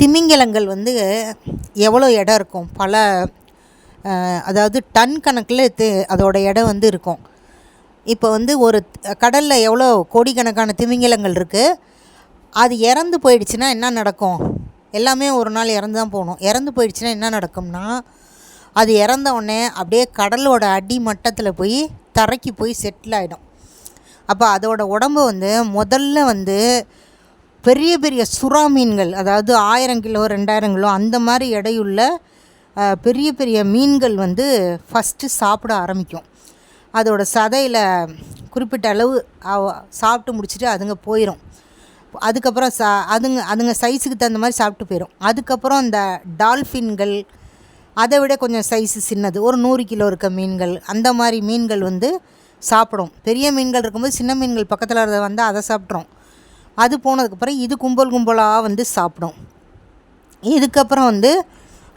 திமிங்கலங்கள் வந்து எவ்வளோ இடம் இருக்கும்? பல அதாவது டன் கணக்கில் தி அதோட இடம் வந்து இருக்கும். இப்போ வந்து ஒரு கடலில் எவ்வளோ கோடிக்கணக்கான திமிங்கலங்கள் இருக்குது அது இறந்து போயிடுச்சுன்னா என்ன நடக்கும்? எல்லாமே ஒரு நாள் இறந்து தான் போகணும். இறந்து போயிடுச்சுன்னா என்ன நடக்கும்னா அது இறந்த உடனே அப்படியே கடலோட அடி மட்டத்தில் போய் தரைக்கு போய் செட்டில் ஆகிடும் அப்போ அதோட உடம்பு வந்து முதல்ல வந்து பெரிய பெரிய சுறா மீன்கள் அதாவது ஆயிரம் கிலோ ரெண்டாயிரம் கிலோ அந்த மாதிரி எடையுள்ள பெரிய பெரிய மீன்கள் வந்து ஃபஸ்ட்டு சாப்பிட ஆரம்பிக்கும். அதோட சதையில் குறிப்பிட்ட அளவு சாப்பிட்டு முடிச்சுட்டு அதுங்க போயிடும் அதுக்கப்புறம் சா அதுங்க அதுங்க சைஸுக்கு தகுந்த மாதிரி சாப்பிட்டு போயிடும் அதுக்கப்புறம் அந்த டால்ஃபின்கள் அதை விட கொஞ்சம் சைஸு சின்னது ஒரு நூறு கிலோ இருக்க மீன்கள் அந்த மாதிரி மீன்கள் வந்து சாப்பிடும். பெரிய மீன்கள் இருக்கும்போது சின்ன மீன்கள் பக்கத்தில் இருந்த வந்து அதை சாப்பிட்றோம் அது போனதுக்கப்புறம் இது கும்பல் கும்பலாக வந்து சாப்பிடும். இதுக்கப்புறம் வந்து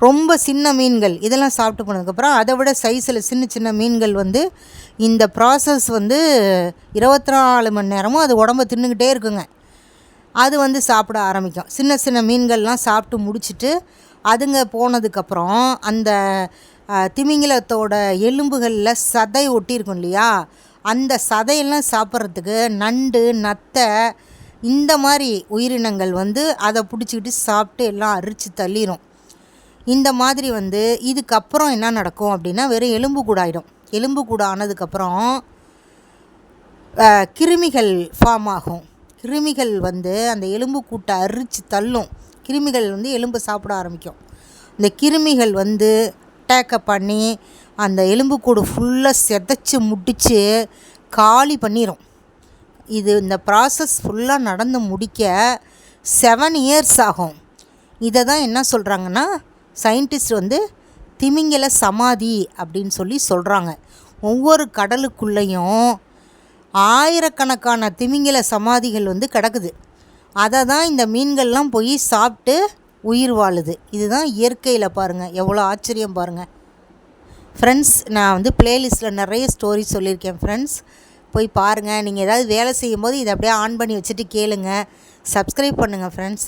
ரொம்ப சின்ன மீன்கள் இதெல்லாம் சாப்பிட்டு போனதுக்கப்புறம் அதை விட சைஸில் சின்ன சின்ன மீன்கள் வந்து இந்த ப்ராசஸ் வந்து இருபத்தி நாலு மணி நேரமும் அது உடம்ப தின்னுக்கிட்டே இருக்குங்க. அது வந்து சாப்பிட ஆரம்பிக்கும். சின்ன சின்ன மீன்கள்லாம் சாப்பிட்டு முடிச்சுட்டு அதுங்க போனதுக்கப்புறம் அந்த திமிங்கிலத்தோட எலும்புகளில் சதை ஒட்டியிருக்கும் இல்லையா? அந்த சதையெல்லாம் சாப்பிட்றதுக்கு நண்டு நத்தை இந்த மாதிரி உயிரினங்கள் வந்து அதை பிடிச்சிக்கிட்டு சாப்பிட்டு எல்லாம் அரிச்சு தள்ளிடும் இந்த மாதிரி வந்து இதுக்கப்புறம் என்ன நடக்கும் அப்படின்னா வெறும் எலும்பு கூடாயிடும். எலும்பு கூட ஆனதுக்கப்புறம் கிருமிகள் ஃபார்ம் ஆகும். கிருமிகள் வந்து அந்த எலும்பு கூட்டை அரித்து தள்ளும். கிருமிகள் வந்து எலும்பு சாப்பிட ஆரம்பிக்கும். இந்த கிருமிகள் வந்து அட்டாக்கை பண்ணி அந்த எலும்புக்கூடு ஃபுல்லாக செதைச்சி முடித்து காலி பண்ணிடும் இது இந்த ப்ராசஸ் ஃபுல்லாக நடந்து முடிக்க செவன் இயர்ஸ் ஆகும். இதை தான் என்ன சொல்கிறாங்கன்னா சயின்டிஸ்ட் வந்து திமிங்கல சமாதி அப்படின்னு சொல்லி சொல்கிறாங்க ஒவ்வொரு கடலுக்குள்ளேயும் ஆயிரக்கணக்கான திமிங்கல சமாதிகள் வந்து கிடக்குது. அதை தான் இந்த மீன்கள்லாம் போய் சாப்பிட்டு உயிர் வாழுது. இதுதான் இயற்கையில் பாருங்கள் எவ்வளோ ஆச்சரியம் பாருங்கள் ஃப்ரெண்ட்ஸ் நான் வந்து பிளேலிஸ்ட்டில் நிறைய ஸ்டோரி சொல்லியிருக்கேன் ஃப்ரெண்ட்ஸ் போய் பாருங்கள் நீங்கள் ஏதாவது வேலை செய்யும்போது இதை அப்படியே ஆன் பண்ணி வச்சுட்டு கேளுங்க. சப்ஸ்கிரைப் பண்ணுங்கள் ஃப்ரெண்ட்ஸ்